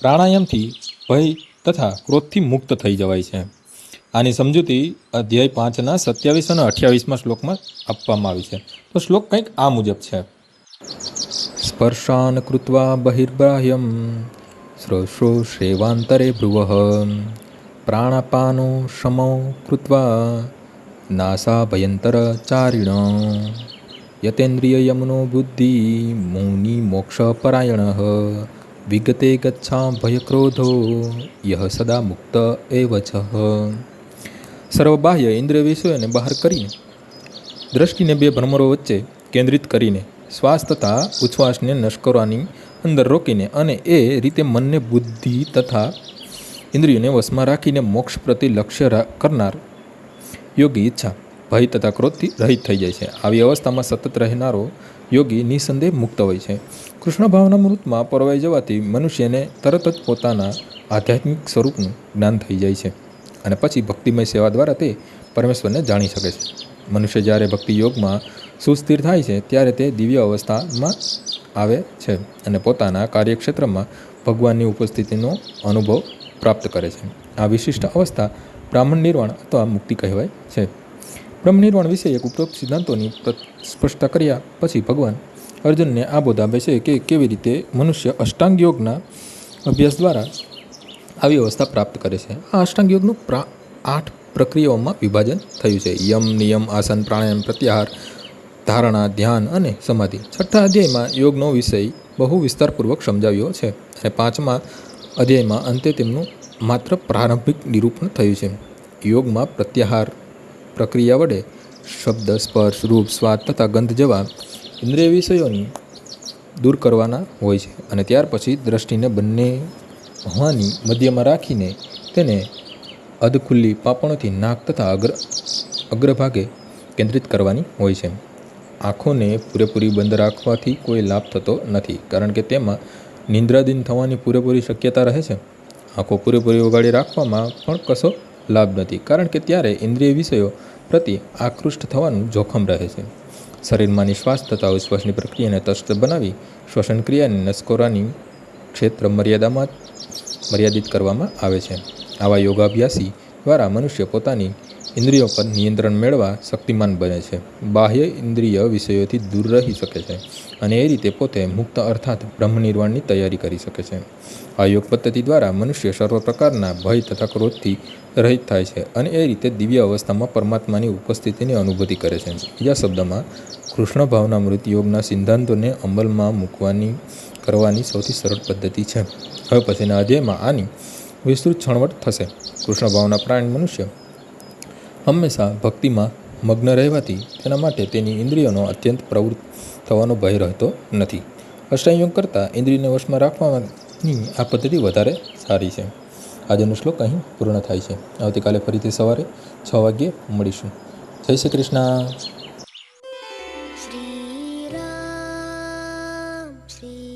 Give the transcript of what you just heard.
પ્રાણાયામથી ભય તથા ક્રોધથી મુક્ત થઈ જવાય છે. આની સમજૂતી અધ્યાય પાંચના સત્યાવીસ અને અઠ્યાવીસમાં શ્લોકમાં આપવામાં આવી છે. તો શ્લોક કંઈક આ મુજબ છે. સ્પર્શાન કૃત્વા બહિર્બાહ્યમ સેવાંતરે ભ્રુવઃ પ્રાણાપાનો શમો કૃત્વા નાસા ભયંતર ચારિણ યતેન્દ્રિયયમનો બુદ્ધિ મૌની મોક્ષપરાયણ વિગતે ગચ્છા ભયક્રોધો યહ સદા મુક્ત એવ છ સર્વબાહ્ય ઇન્દ્રિય વિષયોને બહાર કરીને દ્રષ્ટિને બે ભ્રમરો વચ્ચે કેન્દ્રિત કરીને શ્વાસ તથા ઉચ્છ્વાસને નશ્કરવાની અંદર રોકીને અને એ રીતે મનને બુદ્ધિ તથા ઇન્દ્રિયોને વશમાં રાખીને મોક્ષ પ્રતિ લક્ષ્ય કરનાર યોગી ઈચ્છા ભય તથા ક્રોધથી રહિત થઈ જાય છે આવી અવસ્થામાં સતત રહેનારો યોગી નિસંદેહ મુક્ત હોય છે. કૃષ્ણ ભાવના મૃતમાં પરવાઈ જવાથી મનુષ્યને તરત જ પોતાના આધ્યાત્મિક સ્વરૂપનું જ્ઞાન થઈ જાય છે અને પછી ભક્તિમય સેવા દ્વારા તે પરમેશ્વરને જાણી શકે છે. મનુષ્ય જ્યારે ભક્તિ યોગમાં સુસ્થિર થાય છે, ત્યારે તે દિવ્ય અવસ્થામાં આવે છે અને પોતાના કાર્યક્ષેત્રમાં ભગવાનની ઉપસ્થિતિનો અનુભવ પ્રાપ્ત કરે છે. આ વિશિષ્ટ અવસ્થા બ્રાહ્મણ નિર્વાણ અથવા મુક્તિ કહેવાય છે. બ્રહ્મ નિર્વાણ વિશે એક ઉપરોક્ત સિદ્ધાંતોની સ્પષ્ટતા કર્યા પછી ભગવાન અર્જુનને આ બોધ આપે છે કે કેવી રીતે મનુષ્ય અષ્ટાંગ યોગના અભ્યાસ દ્વારા આવી અવસ્થા પ્રાપ્ત કરે છે. આ અષ્ટાંગ યોગનું પ્રા આઠ પ્રક્રિયાઓમાં વિભાજન થયું છે. યમ, નિયમ, આસન, પ્રાણાયામ, પ્રત્યાહાર, ધારણા, ધ્યાન અને સમાધિ. છઠ્ઠા અધ્યાયમાં યોગનો વિષય બહુ વિસ્તારપૂર્વક સમજાવ્યો છે અને પાંચમા અધ્યાયમાં અંતે તેમનું માત્ર પ્રારંભિક નિરૂપણ થયું છે. યોગમાં પ્રત્યાહાર પ્રક્રિયા વડે શબ્દ, સ્પર્શ, રૂપ, સ્વાદ તથા ગંધ જેવા ઇન્દ્રિય વિષયોની દૂર કરવાના હોય છે અને ત્યાર પછી દ્રષ્ટિને બંને હોવાની મધ્યમાં રાખીને તેને અધખુલ્લી પાપણોથી નાક તથા અગ્ર, અગ્રભાગે કેન્દ્રિત કરવાની હોય છે. આંખોને પૂરેપૂરી બંધ રાખવાથી કોઈ લાભ થતો નથી, કારણ કે તેમાં નિંદ્રાધીન થવાની પૂરેપૂરી શક્યતા રહે છે. આંખો પૂરેપૂરી ઉગાડી રાખવામાં પણ કશો લાભ નથી. કારણ કે ત્યારે ઇન્દ્રિય વિષયો પ્રતિ આકૃષ્ટ થવાનું જોખમ રહે છે. શરીરમાં નિશ્વાસ તથા ઉશ્વાસની પ્રક્રિયાને તસ્ત બનાવી શ્વસન ક્રિયાને નસકોરાની ક્ષેત્ર મર્યાદામાં મર્યાદિત કરવામાં આવે છે. આવા યોગાભ્યાસી દ્વારા મનુષ્ય પોતાની ઇન્દ્રિયો પર નિયંત્રણ મેળવવા શક્તિમાન બને છે. બાહ્ય ઇન્દ્રિય વિષયોથી દૂર રહી શકે છે અને એ રીતે પોતે મુક્ત અર્થાત બ્રહ્મનિર્વાણની તૈયારી કરી શકે છે. આ યોગ પદ્ધતિ દ્વારા મનુષ્ય સર્વ પ્રકારના ભય તથા ક્રોધથી રહિત થાય છે અને એ રીતે દિવ્ય અવસ્થામાં પરમાત્માની ઉપસ્થિતિની અનુભૂતિ કરે છે. બીજા શબ્દમાં, કૃષ્ણ ભાવના મૃત યોગના સિદ્ધાંતોને અમલમાં મૂકવાની કરવાની સૌથી સરળ પદ્ધતિ છે. હવે પછીના અધ્યાયમાં આની વિસ્તૃત છણવટ થશે. કૃષ્ણ ભાવના પ્રાણી મનુષ્ય હંમેશા ભક્તિમાં મગ્ન રહેવાથી તેના માટે તેની ઇન્દ્રિયોનો અત્યંત પ્રવૃત્ત થવાનો ભય રહેતો નથી. અષ્ટાંગ કરતાં ઇન્દ્રિયને વશમાં રાખવાની આ પદ્ધતિ વધારે સારી છે. આજનો શ્લોક અહીં પૂર્ણ થાય છે. આવતીકાલે ફરીથી સવારે છ વાગ્યે મળીશું. જય શ્રી કૃષ્ણ. શ્રી